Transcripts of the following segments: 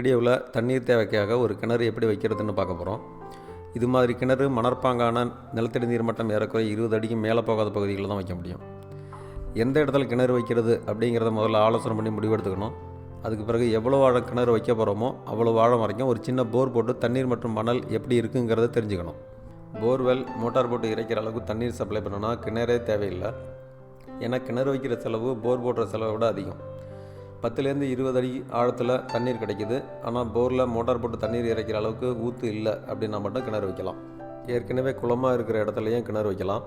வீடியோவில் தண்ணீர் தேவைக்காக ஒரு கிணறு எப்படி வைக்கிறதுன்னு பார்க்க போகிறோம். இது மாதிரி கிணறு மணற்பாங்கான நிலத்தடி நீர் மட்டம் ஏறக்குறைய இருபது அடிக்கு மேலே போகாத பகுதிகளில் தான் வைக்க முடியும். எந்த இடத்துல கிணறு வைக்கிறது அப்படிங்கிறத முதல்ல ஆலோசனை பண்ணி முடிவெடுத்துக்கணும் அதுக்கு பிறகு எவ்வளோ ஆழம் கிணறு வைக்க போகிறோமோ அவ்வளோ ஆழம் வரைக்கும் ஒரு சின்ன போர் போட்டு தண்ணீர் மற்றும் மணல் எப்படி இருக்குங்கிறத தெரிஞ்சுக்கணும். போர்வெல் மோட்டார் போட்டு இறைக்கிற அளவுக்கு தண்ணீர் சப்ளை பண்ணணும்னா கிணறே தேவையில்லை. ஏன்னா கிணறு வைக்கிற செலவு போர் போடுற செலவை விட அதிகம். பத்துலேருந்து இருபது அடி ஆழத்தில் தண்ணீர் கிடைக்கிது. ஆனால் போரில் மோட்டார் போட்டு தண்ணீர் இறைக்கிற அளவுக்கு ஊற்று இல்லை அப்படின்னா மட்டும் கிணறு வைக்கலாம். ஏற்கனவே குளமாக இருக்கிற இடத்துலையும் கிணறு வைக்கலாம்.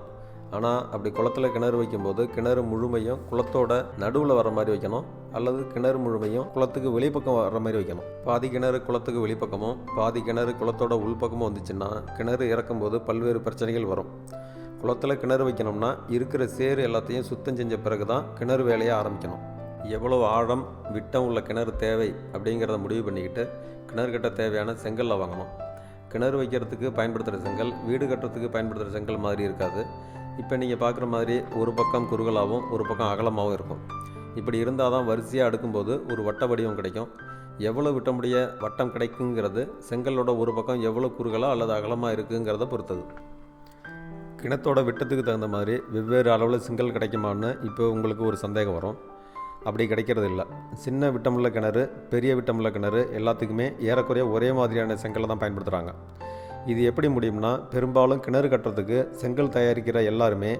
ஆனால் அப்படி குளத்தில் கிணறு வைக்கும்போது கிணறு முழுமையும் குளத்தோட நடுவில் வர மாதிரி வைக்கணும். அல்லது கிணறு முழுமையும் குளத்துக்கு வெளிப்பக்கம் வர மாதிரி வைக்கணும். பாதி கிணறு குளத்துக்கு வெளிப்பக்கமும் பாதி கிணறு குளத்தோட உள்பக்கமும் வந்துச்சுன்னா கிணறு இறக்கும்போது பல்வேறு பிரச்சனைகள் வரும். குளத்தில் கிணறு வைக்கணும்னா இருக்கிற சேறு எல்லாத்தையும் சுத்தம் செஞ்ச பிறகு தான் கிணறு வேலையை ஆரம்பிக்கணும். எவ்வளவு ஆழம் விட்டம் உள்ள கிணறு தேவை அப்படிங்கிறத முடிவு பண்ணிக்கிட்டு கிணறு கட்ட தேவையான செங்கலில் வாங்கணும். கிணறு வைக்கிறதுக்கு பயன்படுத்துகிற செங்கல் வீடு கட்டுறதுக்கு பயன்படுத்துகிற செங்கல் மாதிரி இருக்காது. இப்போ நீங்கள் பார்க்குற மாதிரி ஒரு பக்கம் குறுகலாகவும் ஒரு பக்கம் அகலமாகவும் இருக்கும். இப்படி இருந்தால் தான் வரிசையாக அடுக்கும்போது ஒரு வட்ட வடிவம் கிடைக்கும். எவ்வளோ விட்டமுடைய வட்டம் கிடைக்குங்கிறது செங்கலோட ஒரு பக்கம் எவ்வளோ குறுகலாக அல்லது அகலமாக இருக்குங்கிறத பொறுத்தது. கிணத்தோட விட்டத்துக்கு தகுந்த மாதிரி வெவ்வேறு அளவில் செங்கல் கிடைக்குமான்னு இப்போ உங்களுக்கு ஒரு சந்தேகம் வரும். அப்படி கிடைக்கிறது இல்லை சின்ன விட்டமுள்ள கிணறு பெரிய விட்டமுள்ள கிணறு எல்லாத்துக்குமே ஏறக்குறைய ஒரே மாதிரியான செங்கலை தான் பயன்படுத்துகிறாங்க இது எப்படி முடியும்னா பெரும்பாலும் கிணறு கட்டுறதுக்கு செங்கல் தயாரிக்கிற எல்லாருமே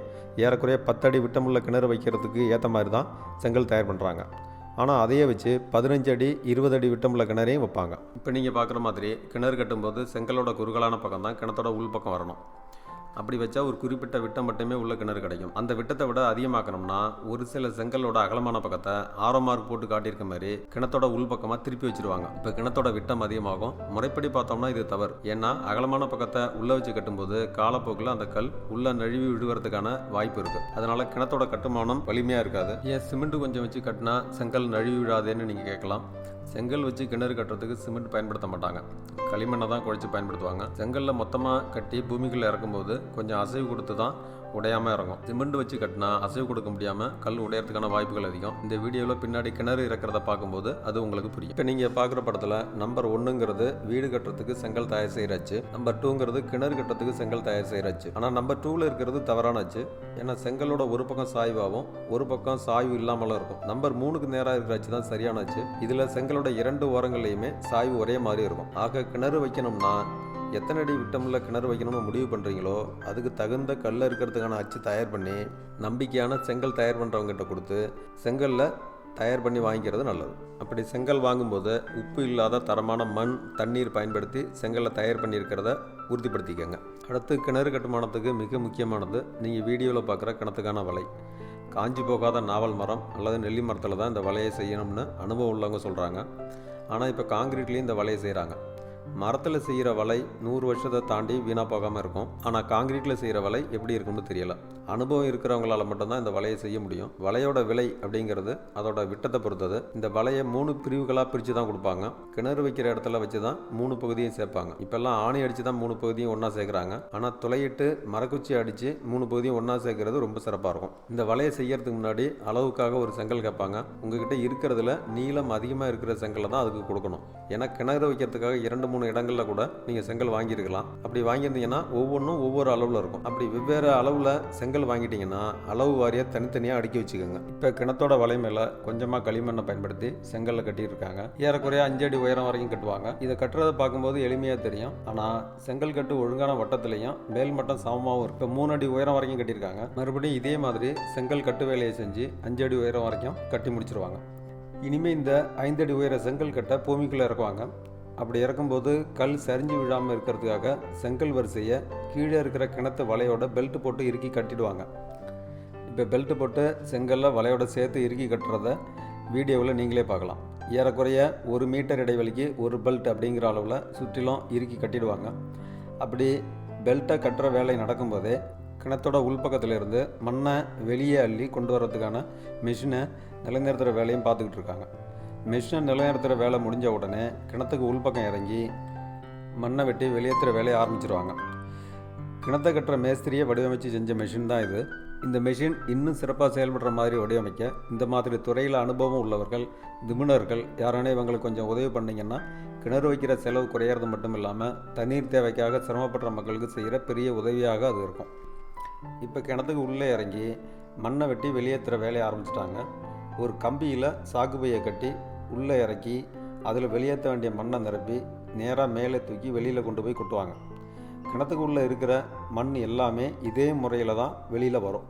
ஏறக்குறைய பத்தடி விட்டமுள்ள கிணறு வைக்கிறதுக்கு ஏற்ற மாதிரி தான் செங்கல் தயார் பண்ணுறாங்க ஆனால் அதையே வச்சு பதினஞ்சு அடி இருபது அடி விட்டமுள்ள கிணறையும் வைப்பாங்க. இப்போ நீங்கள் பார்க்குற மாதிரி கிணறு கட்டும்போது செங்கலோட குறுகலான பக்கம் தான் கிணத்தோட உள்பக்கம் வரணும். அப்படி வச்சா ஒரு குறிப்பிட்ட விட்டம் மட்டுமே உள்ள கிணறு கிடைக்கும். அந்த விட்டத்தை விட அதிகமாக்கணும்னா ஒரு சில செங்கலோட அகலமான பக்கத்தை ஆரோ மார்க் போட்டு காட்டியிருக்க மாதிரி கிணத்தோட உள்பக்கமாக திருப்பி வச்சிருவாங்க. இப்போ கிணத்தோட விட்டம் அதிகமாகும். முறைப்படி பார்த்தோம்னா இது தவறு. ஏன்னா அகலமான பக்கத்தை உள்ள வச்சு கட்டும்போது காலப்போக்கில் அந்த கல் உள்ள நழுவி விழுவறதுக்கான வாய்ப்பு இருக்கு. அதனால கிணத்தோட கட்டுமானம் வலிமையா இருக்காது. ஏன் சிமெண்ட் கொஞ்சம் வச்சு கட்டினா செங்கல் நழுவி விழாதேன்னு நீங்கள் கேட்கலாம். செங்கல் வச்சு கிணறு கட்டுறதுக்கு சிமெண்ட் பயன்படுத்த மாட்டாங்க. களிமண்ணை தான் குழைச்சி பயன்படுத்துவாங்க. செங்கல்ல மொத்தமாக கட்டி பூமிக்குள்ளே இறக்கும்போது கொஞ்சம் அசைவு கொடுத்து தான் உடையாமல் இறங்கும் சிமெண்ட் வச்சு கட்டினா அசைவு கொடுக்க முடியாமல் கல் உடையறதுக்கான வாய்ப்புகள் அதிகம். இந்த வீடியோவில் பின்னாடி கிணறு இருக்கிறத பார்க்கும்போது அது உங்களுக்கு புரியும். இப்போ நீங்கள் பார்க்குற படத்தில் நம்பர் ஒன்றுங்கிறது வீடு கட்டுறதுக்கு செங்கல் தயார் செய்கிறாச்சு நம்பர் டூங்கிறது கிணறு கட்டுறதுக்கு செங்கல் தயார் செய்கிறாச்சு ஆனால் நம்பர் டூவில் இருக்கிறது தவறானாச்சு ஏன்னா செங்கலோட ஒரு பக்கம் சாய்வாகவும் ஒரு பக்கம் சாய்வு இல்லாமலும் இருக்கும். நம்பர் மூணுக்கு நேராக இருக்கிறாச்சு தான் சரியானாச்சு இதில் செங்கலோட இரண்டு ஓரங்கள்லையுமே சாய்வு ஒரே மாதிரி இருக்கும். ஆக கிணறு வைக்கணும்னா எத்தனை அடி விட்டமுள்ள கிணறு வைக்கணும்னு முடிவு பண்ணுறீங்களோ அதுக்கு தகுந்த கல் இருக்கிறதுக்கான அச்சு தயார் பண்ணி நம்பிக்கையான செங்கல் தயார் பண்ணுறவங்ககிட்ட கொடுத்து செங்கல்ல தயார் பண்ணி வாங்கிக்கிறது நல்லது. அப்படி செங்கல் வாங்கும்போது உப்பு இல்லாத தரமான மண் தண்ணீர் பயன்படுத்தி செங்கலில் தயார் பண்ணியிருக்கிறத உறுதிப்படுத்திக்கோங்க. அடுத்து கிணறு கட்டுமானத்துக்கு மிக முக்கியமானது நீங்கள் வீடியோவில் பார்க்குற கிணத்துக்கான வலை. காஞ்சி போகாத நாவல் மரம் அல்லது நெல்லி மரத்தில் தான் இந்த வலையை செய்யணும்னு அனுபவம் உள்ளவங்க சொல்கிறாங்க ஆனால் இப்போ காங்கிரீட்லேயும் இந்த வலையை செய்கிறாங்க மரத்தில் செய்கிற வலை நூறு வருஷத்தை தாண்டி வீணாக போகாமல் இருக்கும். ஆனால் காங்கிரீட்டில் செய்கிற வலை எப்படி இருக்கும்னு தெரியல. அனுபவம் இருக்கிறவங்களால மட்டும்தான் இந்த வலையை செய்ய முடியும். வலையோட விலை அப்படிங்கிறது அதோட விட்டத்தை பொறுத்தது. இந்த வலையை மூணு பிரிவுகளாக பிரித்து தான் கொடுப்பாங்க. கிணறு வைக்கிற இடத்துல வச்சு தான் மூணு பகுதியும் சேர்ப்பாங்க. இப்போல்லாம் ஆணி அடித்து தான் மூணு பகுதியும் ஒன்றா சேர்க்குறாங்க. ஆனால் துளையிட்டு மரக்குச்சி அடித்து மூணு பகுதியும் ஒன்றா சேர்க்கறது ரொம்ப சிறப்பாக இருக்கும். இந்த வலையை செய்யறதுக்கு முன்னாடி அளவுக்காக ஒரு செங்கல் கேட்பாங்க. உங்ககிட்ட இருக்கிறதுல நீளம் அதிகமாக இருக்கிற செங்கலை தான் அதுக்கு கொடுக்கணும். ஏன்னா கிணறு வைக்கிறதுக்காக இரண்டு மூணு இடங்களில் கூட நீங்கள் செங்கல் வாங்கியிருக்கலாம். அப்படி வாங்கியிருந்தீங்கன்னா ஒவ்வொன்றும் ஒவ்வொரு அளவில் இருக்கும். அப்படி வெவ்வேறு அளவில் செங்கல் வாங்கிட்டீங்கன்னா அளவு வாரியாக தனித்தனியாக அடுக்கி வச்சுக்கோங்க. இப்போ கிணத்தோட வலை மேலே கொஞ்சமாக களிமண்ணை பயன்படுத்தி செங்கல்ல கட்டியிருக்காங்க. ஏறக்குறைய அஞ்சு அடி உயரம் வரைக்கும் கட்டுவாங்க. இதை கட்டுறதை பார்க்கும்போது எளிமையாக தெரியும். ஆனால் செங்கல் கட்டு ஒழுங்கான வட்டத்துலையும் மேல் மட்டம் சமமாகவும் இருக்கு. இப்போ மூணு அடி உயரம் வரைக்கும் கட்டியிருக்காங்க. மறுபடியும் இதே மாதிரி செங்கல் கட்டு வேலையை செஞ்சு அஞ்சு அடி உயரம் வரைக்கும் கட்டி முடிச்சிருவாங்க. இனிமேல் இந்த ஐந்தடி உயர செங்கல் கட்டை பூமிக்குள்ளே இறக்குவாங்க. அப்படி இறக்கும்போது கல் சரிஞ்சு விழாமல் இருக்கிறதுக்காக செங்கல் வரிசையை கீழே இருக்கிற கிணத்து வலையோட பெல்ட் போட்டு இறுக்கி கட்டிடுவாங்க. இப்போ பெல்ட் போட்டு செங்கல்ல வலையோட சேர்த்து இறுக்கி கட்டுறத வீடியோவில் நீங்களே பார்க்கலாம். ஏறக்குறைய ஒரு மீட்டர் இடைவெளிக்கு ஒரு பெல்ட் அப்படிங்கிற அளவில் சுற்றிலும் இறுக்கி கட்டிடுவாங்க. அப்படி பெல்ட்டை கட்டுற வேலை நடக்கும்போதே கிணத்தோட உள்பக்கத்திலிருந்து மண்ணை வெளியே அள்ளி கொண்டு வர்றதுக்கான மிஷினை நிலைநிறுத்துகிற வேலையும் பார்த்துக்கிட்டு இருக்காங்க. மிஷினை நிலைநிறுத்துகிற வேலை முடிஞ்ச உடனே கிணத்துக்கு உள்பக்கம் இறங்கி மண்ணை வெட்டி வெளியேற்றுற வேலையை ஆரம்பிச்சிருவாங்க. கிணத்தை கட்டுற மேஸ்திரியை வடிவமைச்சு செஞ்ச மிஷின் தான் இது. இந்த மெஷின் இன்னும் சிறப்பாக செயல்படுற மாதிரி வடிவமைக்க இந்த மாதிரி துறையில் அனுபவம் உள்ளவர்கள் நிபுணர்கள் யாரானே இவங்களுக்கு கொஞ்சம் உதவி பண்ணிங்கன்னா கிணறு வைக்கிற செலவு குறையிறது மட்டும் இல்லாமல் தண்ணீர் தேவைக்காக சிரமப்படுற மக்களுக்கு செய்கிற பெரிய உதவியாக அது இருக்கும். இப்போ கிணத்துக்கு உள்ளே இறங்கி மண்ணை வெட்டி வெளியேற்றுற வேலையை ஆரம்பிச்சிட்டாங்க. ஒரு கம்பியில் சாகுபையை கட்டி உள்ளே இறக்கி அதில் வெளியேற்ற வேண்டிய மண்ணை நிரப்பி நேராக மேலே தூக்கி வெளியில் கொண்டு போய் கொட்டுவாங்க. கிணத்துக்குள்ளே இருக்கிற மண் எல்லாமே இதே முறையில் தான் வெளியில் வரும்.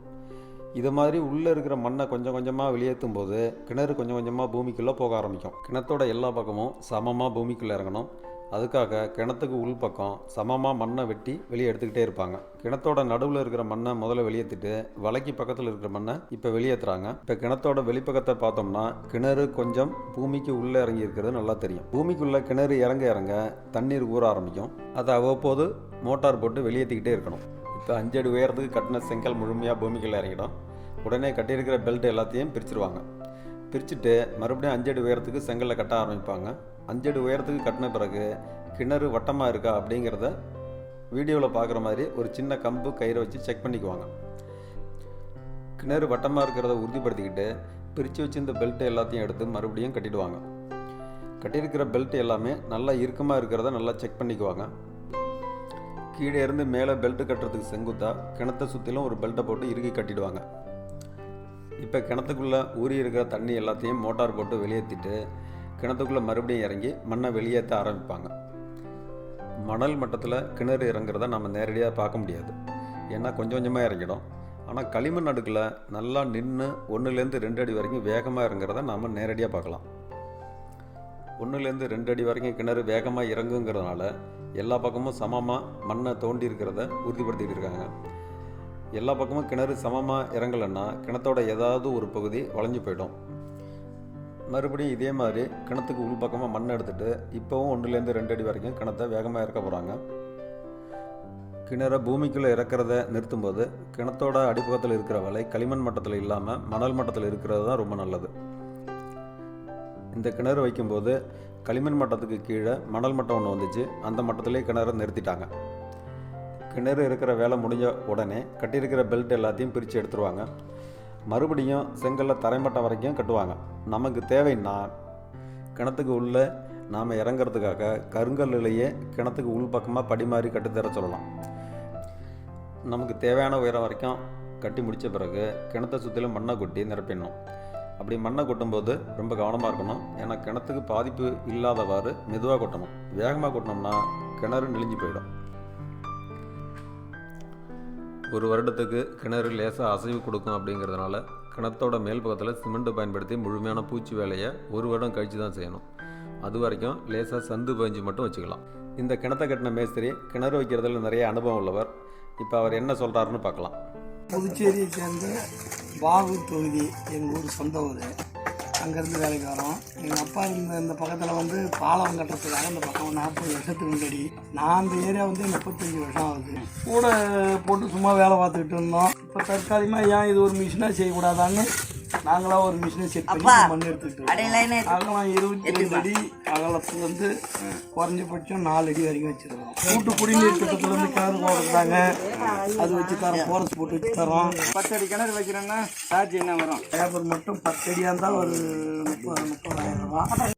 இது மாதிரி உள்ளே இருக்கிற மண்ணை கொஞ்சம் கொஞ்சமாக வெளியேற்றும் போது கிணறு கொஞ்சம் கொஞ்சமாக பூமிக்குள்ளே போக ஆரம்பிக்கும். கிணத்தோட எல்லா பக்கமும் சமமாக பூமிக்குள்ளே இறங்கணும். அதுக்காக கிணத்துக்கு உள் பக்கம் சமமாக மண்ணை வெட்டி வெளியே எடுத்துக்கிட்டே இருப்பாங்க. கிணத்தோட நடுவில் இருக்கிற மண்ணை முதல்ல வெளியேற்றிட்டு வலைக்கு பக்கத்தில் இருக்கிற மண்ணை இப்போ வெளியேற்றுறாங்க இப்போ கிணத்தோட வெளிப்பக்கத்தை பார்த்தோம்னா கிணறு கொஞ்சம் பூமிக்கு உள்ளே இறங்கி இருக்கிறது நல்லா தெரியும். பூமிக்குள்ளே கிணறு இறங்க இறங்க தண்ணீர் ஊற ஆரம்பிக்கும். அதை அவ்வப்போது மோட்டார் போட்டு வெளியேற்றிக்கிட்டே இருக்கணும். இப்போ அஞ்சடி உயரத்துக்கு கட்டின செங்கல் முழுமையாக பூமிக்குள்ளே இறங்கிடும். உடனே கட்டியிருக்கிற பெல்ட் எல்லாத்தையும் பிரிச்சிருவாங்க. பிரிச்சுட்டு மறுபடியும் அஞ்சடி உயரத்துக்கு செங்கல்ல கட்ட ஆரம்பிப்பாங்க. அஞ்சடி உயரத்துக்கு கட்டின பிறகு கிணறு வட்டமாக இருக்கா அப்படிங்கிறத வீடியோவில் பார்க்குற மாதிரி ஒரு சின்ன கம்பு கயிறை வச்சு செக் பண்ணிக்குவாங்க. கிணறு வட்டமாக இருக்கிறத உறுதிப்படுத்திக்கிட்டு பிரித்து வச்சுருந்த பெல்ட்டு எல்லாத்தையும் எடுத்து மறுபடியும் கட்டிடுவாங்க. கட்டியிருக்கிற பெல்ட் எல்லாமே நல்லா இறுக்கமாக இருக்கிறத நல்லா செக் பண்ணிக்குவாங்க. கீழே இருந்து மேலே பெல்ட் கட்டுறதுக்கு செங்குத்தா கிணத்தை சுற்றிலும் ஒரு பெல்ட்டை போட்டு இறுக்கி கட்டிடுவாங்க. இப்போ கிணத்துக்குள்ளே ஊறி இருக்கிற தண்ணி எல்லாத்தையும் மோட்டார் போட்டு வெளியேற்றிட்டு கிணத்துக்குள்ளே மறுபடியும் இறங்கி மண்ணை வெளியேற்ற ஆரம்பிப்பாங்க. மணல் மட்டத்தில் கிணறு இறங்குறத நம்ம நேரடியாக பார்க்க முடியாது. ஏன்னா கொஞ்சம் கொஞ்சமாக இறங்கிடும். ஆனால் களிமண் அடுக்கில் நல்லா நின்று ஒன்றுலேருந்து ரெண்டு அடி வரைக்கும் வேகமாக இறங்குறத நாம் நேரடியாக பார்க்கலாம். ஒன்றுலேருந்து ரெண்டு அடி வரைக்கும் கிணறு வேகமாக இறங்குங்கிறதுனால எல்லா பக்கமும் சமமாக மண்ணை தோண்டி இருக்கிறத உறுதிப்படுத்திகிட்டு இருக்காங்க. எல்லா பக்கமும் கிணறு சமமாக இறங்கலைன்னா கிணத்தோட ஏதாவது ஒரு பகுதி வளைஞ்சு போயிடும். மறுபடியும் இதே மாதிரி கிணத்துக்கு உள் பக்கமாக மண் எடுத்துட்டு இப்போவும் ஒன்றுலேருந்து ரெண்டு அடி வரைக்கும் கிணத்தை வேகமாக இறக்க போகிறாங்க கிணறை பூமிக்குள்ளே இறக்கிறத நிறுத்தும்போது கிணத்தோட அடிப்பக்கத்தில் இருக்கிற வலை களிமண் மட்டத்தில் இல்லாமல் மணல் மட்டத்தில் இருக்கிறது தான் ரொம்ப நல்லது. இந்த கிணறு வைக்கும்போது களிமண் மட்டத்துக்கு கீழே மணல் மட்டம் ஒன்று வந்துச்சு. அந்த மட்டத்திலே கிணறு நிறுத்திட்டாங்க. கிணறு இருக்கிற வேலை முடிஞ்ச உடனே கட்டியிருக்கிற பெல்ட் எல்லாத்தையும் பிரித்து எடுத்துருவாங்க. மறுபடியும் செங்கல்ல தரைமட்டம் வரைக்கும் கட்டுவாங்க. நமக்கு தேவைன்னா கிணத்துக்கு உள்ளே நாம் இறங்குறதுக்காக கருங்கல்லையே கிணத்துக்கு உள் பக்கமாக படிமாறி மாதிரி கட்டித்தர சொல்லலாம். நமக்கு தேவையான உயரம் வரைக்கும் கட்டி முடித்த பிறகு கிணத்தை சுற்றிலும் மண்ணை கொட்டி நிரப்பிடணும். அப்படி மண்ணை கொட்டும்போது ரொம்ப கவனமாக இருக்கணும். ஏன்னா கிணத்துக்கு பாதிப்பு இல்லாதவாறு மெதுவாக கொட்டணும். வேகமாக கொட்டினோம்னா கிணறு நெளிஞ்சு போயிடும். ஒரு வருடத்துக்கு கிணறு லேசாக அசைவு கொடுக்கும் அப்படிங்கிறதுனால கிணத்தோட மேல் பக்கத்தில் சிமெண்ட்டு பயன்படுத்தி முழுமையான பூச்சி வேலையை ஒரு வருடம் கழித்து தான் செய்யணும். அது வரைக்கும் லேசாக சந்து பஞ்சு மட்டும் வச்சுக்கலாம். இந்த கிணத்தை கட்டின மேஸ்திரி கிணறு வைக்கிறதுல நிறைய அனுபவம் உள்ளவர். இப்போ அவர் என்ன சொல்கிறாருன்னு பார்க்கலாம். புதுச்சேரியை சேர்ந்த பாகூர் தொகுதி எங்கள் ஊர் சொந்த ஊர் அங்கேருந்து வேலைக்கு வரோம். எங்கள் அப்பா இந்த இந்த பக்கத்தில் வந்து பாலம் கட்டுறதுக்காக இந்த பக்கம் நாற்பது வருஷத்துக்கு முன்னாடி. நான் அந்த ஏரியா வந்து முப்பத்தஞ்சு வருஷம் ஆகுது. கூட போட்டு சும்மா வேலை பார்த்துக்கிட்டு இருந்தோம். இப்போ தற்காலிகமாக ஏன் இது ஒரு மிஷினாக செய்யக்கூடாதான்னு நாங்களாக ஒரு மிஷினை செட் பண்ணி மண் எடுத்துக்கிட்டு. அகலம் இருபத்தி ஐந்து அடி அகலத்துல இருந்து குறைஞ்சபட்சம் நாலு அடி வரைக்கும் வச்சிருக்கோம். கூட்டு குடிநீர் திட்டத்துல இருந்து கிணறு போடுறாங்க அது வச்சு தரோம் போரஸ் போட்டு வச்சு தரோம். பத்து அடி கிணறு வைக்கிறோன்னா சார்ஜ் என்ன வரும்? லேபர் மட்டும் பத்து அடியாக இருந்தால் ஒரு முப்பது முப்பதாயிரம் ரூபாய்.